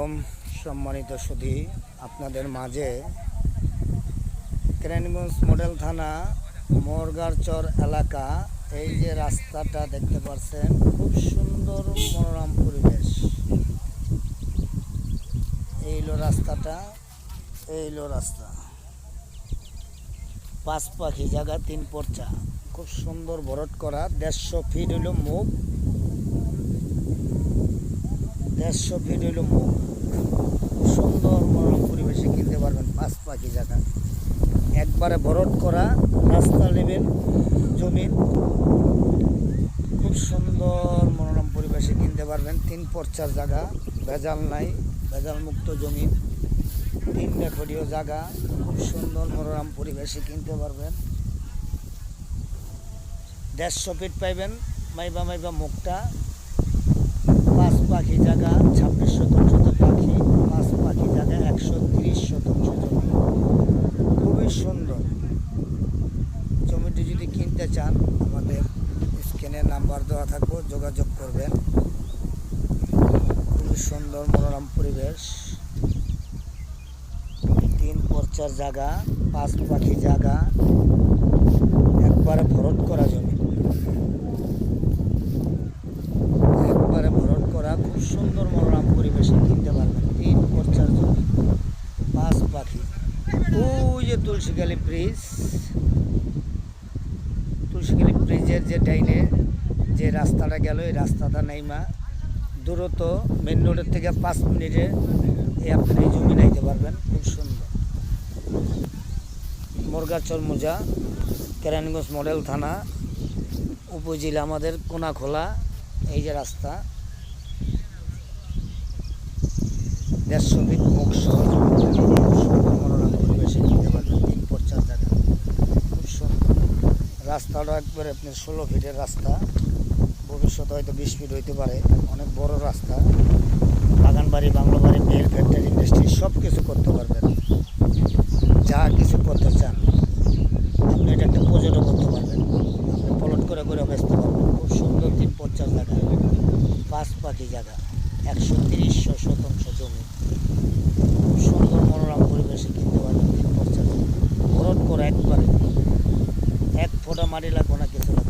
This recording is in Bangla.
আলাইকুম সম্মানিত সুধী আপনাদের মাঝে কেরানীগঞ্জ মডেল থানা মোরগারচর এলাকা। এই যে রাস্তাটা দেখতে পাচ্ছেন, খুব সুন্দর মনোরম পরিবেশ। এই হলো রাস্তাটা, এই হলো রাস্তা। পাঁচ পাখি জায়গা তিন পর্চা। খুব সুন্দর ভরট করা, দেড়শো ফিট হইল মুখ। দেড়শো ফিট হইল মুখ। সুন্দর মনোরম পরিবেশে কিনতে পারবেন পাঁচ পাখি জায়গা। একবারে ভরট করা রাস্তা লেভেল জমিন খুব সুন্দর মনোরম পরিবেশে কিনতে পারবেন। তিন পর্চার জায়গা, ভেজাল নাই ভেজাল মুক্ত জমিন তিন রেকর্ডীয় জায়গা, খুব সুন্দর মনোরম পরিবেশে কিনতে পারবেন। দেড়শো ফিট পাইবেন, মাইবা মাইবা মুখটা। পাখি জায়গা, ছাব্বিশ শতাংশ পাখি, পাঁচ পাখি জায়গা, একশো তিরিশ শতাংশ জমি। খুবই সুন্দর। জমিটি যদি কিনতে চান, আমাদের স্ক্রিনের নাম্বার দেওয়া থাকব, যোগাযোগ করবেন। খুবই সুন্দর মনোরম পরিবেশ। তিন পর্চার জায়গা, পাঁচ পাখি জায়গা। একবারে ভরট করা জমি একবারে ভরট করা খুব সুন্দর মনোরম পরিবেশে কিনতে পারবেন তিন পর্চার জমি পাঁচ পাখি তুলসীখালী ব্রিজ তুলসীখালী ব্রিজের যে ডাইনে যে রাস্তাটা গেল, এই রাস্তাটা নেইমা দূরত মেন রোডের থেকে পাঁচ মিনিটে এই আপনি জমি নাইতে পারবেন, খুব সুন্দর। মোরগাচর মোজা কেরানীগঞ্জ মডেল থানা, উপজেলা আমাদের কোনাখোলা, এই যে রাস্তা। দেড়শো ফিট মুখ সহজ মনোরম পরিবেশে নিতে পারবেন তিন পর্চার জায়গা খুব সুন্দর রাস্তাটা একবারে আপনার ষোলো ফিটের রাস্তা। ভবিষ্যতে হয়তো বিশ ফিট হইতে পারে, অনেক বড় রাস্তা। বাগান বাড়ি বাংলো বাড়ি মেল ফ্যাক্টরি, ইন্ডাস্ট্রি সব কিছু করতে পারবেন। যা কিছু করতে চান, আপনি এটা একটা প্রজেক্টও করতে পারবেন। আপনি প্লট করে করে বেচতে পারবেন। খুব সুন্দর তিন পঞ্চাশ জায়গা। পাঁচ পাখি জায়গা। একশো তিরিশ শতাংশ জমি। খুব সুন্দর মনোরম পরিবেশে কিনতে পারবেন তিন পঞ্চাশ করে একবারে। એક ફોટો મારી નાખવાના કીધું